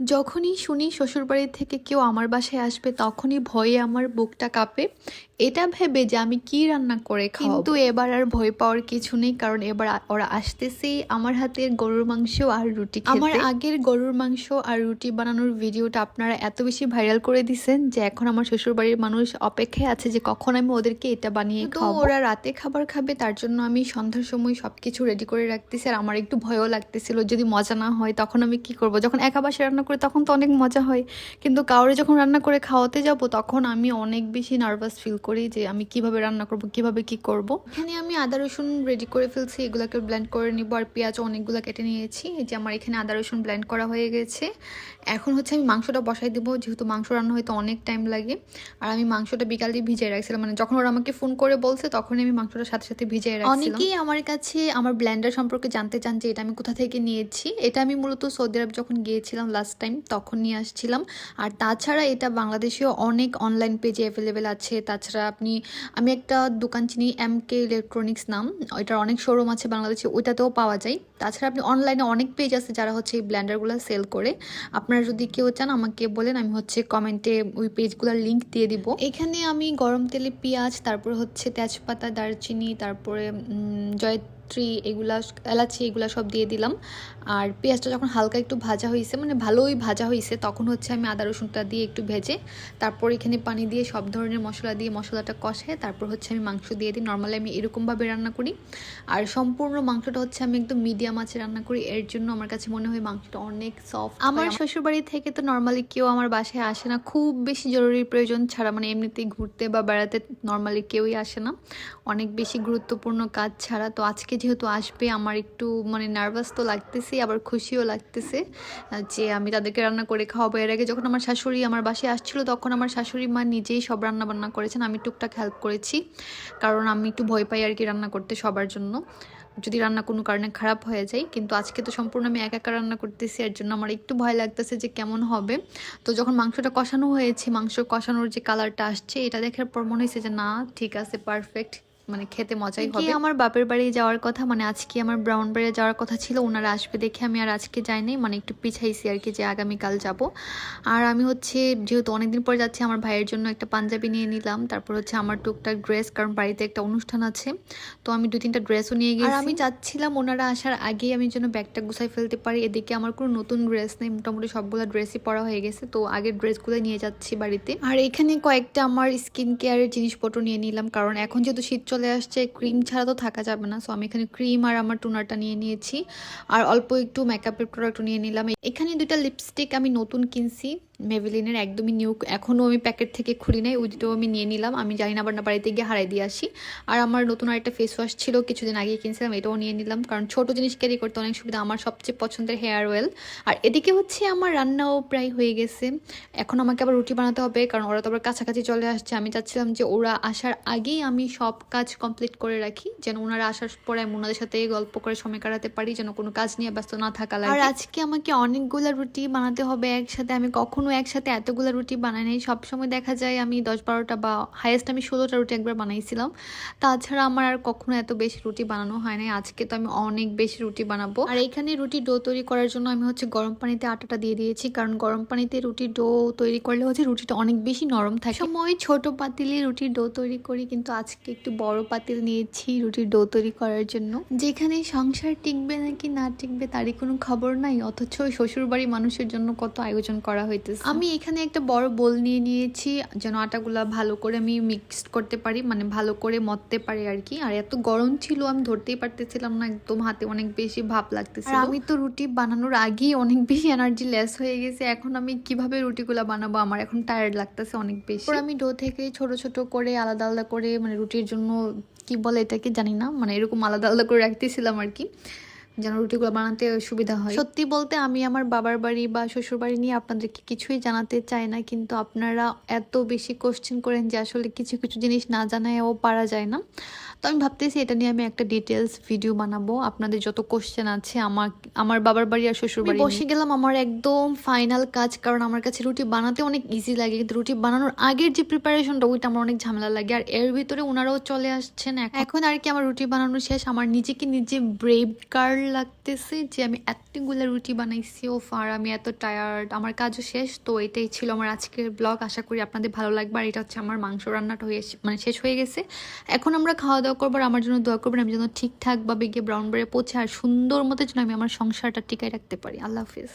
যখনই শুনি শ্বশুরবাড়ি থেকে কেউ আমার বাসায় আসবে তখনই ভয়ে আমার বুকটা কাঁপে। এটা ভেবে যে আমি কি রান্না করে খাব কিন্তু এবার আর ভয় পাওয়ার কিছু নেই কারণ এবার ওরা আসতেছে। আমার হাতের গরুর মাংস আর রুটি আমার আগের গরুর মাংস আর রুটি বানানোর ভিডিওটা আপনারা এত বেশি ভাইরাল করে দিছেন যে এখন আমার শ্বশুরবাড়ির মানুষ অপেক্ষায় আছে যে কখন আমি ওদেরকে এটা বানিয়ে তো ওরা রাতে খাবার খাবে তার জন্য আমি সন্ধ্যার সময় সবকিছু রেডি করে রাখতেছি। আর আমার একটু ভয়ও লাগতেছিল যদি মজা না হয় তখন আমি কি করব? যখন একা বাসায় রান্না করি তখন তো অনেক মজা হয়। কিন্তু কাউরে যখন রান্না করে খাওয়াতে যাব, তখন আমি অনেক বেশি নার্ভাস ফিল করি যে আমি কীভাবে রান্না করব, কীভাবে কি করব। এখানে আমি আদা, রসুন রেডি করে ফেলছি, এগুলোকে ব্লেন্ড করে নিব আর পেঁয়াজ অনেকগুলো কেটে নিয়েছি। যে আমার এখানে আদা, রসুন ব্লেন্ড করা হয়ে গেছে। এখন হচ্ছে আমি মাংসটা বসাই দেবো, যেহেতু মাংস রান্না হয়তো অনেক টাইম লাগে। আর আমি মাংসটা বিকালে ভিজিয়ে রাখছিলাম মানে যখন ওরা আমাকে ফোন করে বলছে, তখনই আমি মাংসটা সাথে সাথে ভিজিয়ে রাখছিলাম। অনেকেই আমার কাছে আমার ব্লেন্ডার সম্পর্কে জানতে চান যে এটা আমি কোথা থেকে নিয়েছি। এটা আমি মূলত সৌদি আরব যখন গিয়েছিলাম লাস্ট টাইম তখন নিয়ে আসছিলাম। আর তাছাড়া এটা বাংলাদেশেও অনেক অনলাইন পেজে অ্যাভেলেবেল আছে। তাছাড়া আপনি আমি একটা দোকান চিনি এম কে ইলেকট্রনিক্স নাম। এটার অনেক শোরুম আছে বাংলাদেশে ওইটাতেও পাওয়া যায়। তাছাড়া আপনি অনলাইনে অনেক পেজ আছে যারা হচ্ছে এই ব্ল্যান্ডারগুলো সেল করে। আপনারা যদি কেউ চান আমাকে বলেন আমি হচ্ছে কমেন্টে ওই পেজগুলোর লিংক দিয়ে দিব। এখানে আমি গরম তেলে পেঁয়াজ তারপরে হচ্ছে তেজপাতা দারচিনি তারপরে উম, জয়ত্রী এগুলা এলাচি এগুলা সব দিয়ে দিলাম। আর পেঁয়াজটা যখন হালকা একটু ভাজা হয়েছে মানে ভালোই ভাজা হয়েছে তখন হচ্ছে আমি আদা রসুনটা দিয়ে একটু ভেজে তারপর এখানে পানি দিয়ে সব ধরনের মশলা দিয়ে মশলাটা কষে তারপর হচ্ছে আমি মাংস দিয়ে দিই। নর্মালি আমি এরকমভাবে রান্না করি। আর সম্পূর্ণ মাংসটা হচ্ছে আমি একদম মিডিয়াম আছে রান্না করি। এর জন্য আমার কাছে মনে হয় মাংসটা অনেক সফট আমার শ্বশুরবাড়ি থেকে তো নর্মালি কেউ আমার বাসায় আসে না। খুব বেশি জরুরি প্রয়োজন ছাড়া মানে এমনিতেই ঘুরতে বা বেড়াতে নর্মালি কেউই আসে না। অনেক বেশি গুরুত্বপূর্ণ কাজ ছাড়া। তো আজকে যেহেতু আসবে, আমার একটু মানে নার্ভাস তো লাগতেছে, আবার খুশিও লাগতেছে যে আমি তাদেরকে রান্না করে খাওয়াবো। এর আগে যখন আমার শাশুড়ি আমার বাসায় আসছিল, তখন আমার শাশুড়ি মা নিজেই সব রান্না বান্না করেছেন। আমি টুকটাক হেল্প করেছি, কারণ আমি একটু ভয় পাই আর কি রান্না করতে সবার জন্য। যদি রান্না কোনো কারণে খারাপ হয়ে যায়, কিন্তু আজকে তো সম্পূর্ণ আমি একা একা রান্না করতেছি, এর জন্য আমার একটু ভয় লাগতেছে যে কেমন হবে। তো যখন মাংসটা কষানো হয়েছে, মাংস কষানোর যে কালারটা আসছে, এটা দেখার পর মনে হয়েছে যে, না, ঠিক আছে পারফেক্ট মানে খেতে মজাই হবে। আমার বাপের বাড়ি যাওয়ার কথা? মানে আজকে আমার ব্রাউন বাড়ি যাওয়ার কথা ছিল ওনারা আসবে দেখে আমি আর আজকে যাইনি মানে একটু পিছাইছি আর কি যে আগামীকাল যাব। আর আমি হচ্ছে যেহেতু অনেকদিন পরে যাচ্ছি আমার ভাইয়ের জন্য একটা পাঞ্জাবি নিয়ে নিলাম তারপর হচ্ছে আমার টুকটাক ড্রেস কারণ বাড়িতে একটা অনুষ্ঠান আছে তো আমি দু তিনটা ড্রেসও নিয়ে গেছি। আর আমি যাচ্ছিলাম ওনারা আসার আগেই আমি যেন ব্যাগটা গুছাই ফেলতে পারি এদিকে আমার কোনো নতুন ড্রেস নেই মোটামুটি সবগুলো ড্রেসই পরা হয়ে গেছে তো আগের ড্রেসগুলো নিয়ে যাচ্ছি বাড়িতে। আর এখানে কয়েকটা আমার স্কিন কেয়ারের জিনিসপত্র নিয়ে নিলাম কারণ এখন যেহেতু শীত চলে আসছে ক্রিম ছাড়া তো থাকা যাবে না। সো আমি এখানে ক্রিম আর আমার টুনারটা নিয়ে নিয়েছি। আর অল্প একটু মেকআপের প্রোডাক্ট নিয়ে নিলাম। এখানে দুইটা লিপস্টিক আমি নতুন কিনছি। মেভিলিনের একদমই নিউ এখনও আমি প্যাকেট থেকে খুলি নাই ওই দুটো আমি নিয়ে নিলাম। আমি জানি না আবার না বাড়িতে গিয়ে হারাই দিয়ে আসি। আর আমার নতুন আরেকটা ফেস ওয়াশ ছিল, কিছুদিন আগে কিনছিলাম, এটাও নিয়ে নিলাম। কারণ ছোট জিনিস ক্যারি করতে অনেক সুবিধা, আমার সবচেয়ে পছন্দের হেয়ার অয়েল আর এদিকে হচ্ছে আমার রান্নাও প্রায় হয়ে গেছে। এখন আমাকে আবার রুটি বানাতে হবে, কারণ ওরা তো আবার কাছাকাছি চলে আসছে। আমি চাচ্ছিলাম যে ওরা আসার আগেই আমি সব কাজ কমপ্লিট করে রাখি, যেন ওনারা আসার পরে আমি ওনাদের সাথে গল্প করে সময় কাটাতে পারি, যেন কোনো কাজ নিয়ে ব্যস্ত না থাকা লাগে। আর আজকে আমাকে অনেকগুলো রুটি বানাতে হবে, একসাথে আমি কখনো একসাথে এতগুলো রুটি বানাই নাই। সবসময় দেখা যায় আমি দশ বারোটা বা হাইয়েস্ট আমি ষোলোটা রুটি একবার বানাইছিলাম। তাছাড়া আমার আর কখনো এত বেশি রুটি বানানো হয় নাই। আজকে তো আমি অনেক বেশি রুটি বানাবো। আর এখানে রুটি ডো তৈরি করার জন্য আমি হচ্ছে গরম পানিতে আটাটা দিয়ে দিয়েছি। কারণ গরম পানিতে রুটি ডো তৈরি করলে হচ্ছে রুটিটা অনেক বেশি নরম থাকে। সময় ছোট পাতিলে রুটির ডো তৈরি করি, কিন্তু আজকে একটু বড় পাতিল নিয়েছি রুটির ডো তৈরি করার জন্য। যেখানে সংসার টিকবে নাকি না টিকবে তারই কোনো খবর নাই, অথচ শ্বশুর বাড়ির মানুষের জন্য কত আয়োজন করা হইতেছে। আমি এখানে একটা বড় বোল নিয়ে নিয়েছি যেন আটাগুলা ভালো করে আমি মিক্সড করতে পারি মানে ভালো করে মততে পারি আর কি। আর এত গরম ছিল আমি ধরতেই পারতেছিলাম না একদম হাতে অনেক বেশি ভাপ লাগতেছে আমি তো রুটি বানানোর আগেই অনেক বেশি এনার্জি লেস হয়ে গেছে এখন আমি কীভাবে রুটিগুলা বানাবো আমার? এখন টায়ার্ড লাগতেছে অনেক বেশি। আমি ডো থেকে ছোট ছোট করে আলাদা আলাদা করে মানে রুটির জন্য কি বলে এটাকে জানি না মানে এরকম আলাদা আলাদা করে রাখতেছিলাম আর কি। যেন রুটিগুলো বানাতে সুবিধা হয়। সত্যি বলতে আমি আমার বাবার বাড়ি বা শ্বশুর বাড়ি নিয়ে আপনাদেরকে কিছুই জানাতে চাই না, কিন্তু আপনারা এত বেশি কোশ্চেন করেন যে আসলে কিছু কিছু জিনিস না জানায়ও পারা যায় না। তো আমি ভাবতেছি এটা নিয়ে আমি একটা ডিটেলস ভিডিও বানাবো। আপনাদের যত কোশ্চেন আছে আমার আমার বাবার বাড়ি আর শ্বশুর বাড়ি বসে গেলাম আমার একদম ফাইনাল কাজ কারণ আমার কাছে রুটি বানাতে অনেক ইজি লাগে। কিন্তু রুটি বানানোর আগের যে প্রিপারেশনটা ওইটা আমার অনেক ঝামেলা লাগে। আর এর ভিতরে ওনারাও চলে আসছেন এখন- আর কি আমার রুটি বানানো শেষ। আমার নিজেকে নিজে ব্রেভ গার্ল লাগতেছে যে আমি এতগুলো রুটি বানাইছি। ও ফার আমি এত টায়ার্ড আমার কাজও শেষ। তো এটাই ছিল আমার আজকের ব্লগ আশা করি আপনাদের ভালো লাগবে। আর এটা হচ্ছে আমার মাংস রান্নাটা হয়ে মানে শেষ হয়ে গেছে। এখন আমরা খাওয়া দাওয়া করবার আমার জন্য দোয়া করবেন, আমি যেন ঠিকঠাকভাবে গিয়ে ব্রাউন বারে পৌঁছে আর সুন্দর মতো যেন আমি আমার সংসারটা টিকায় রাখতে পারি। আল্লাহ হাফিজ।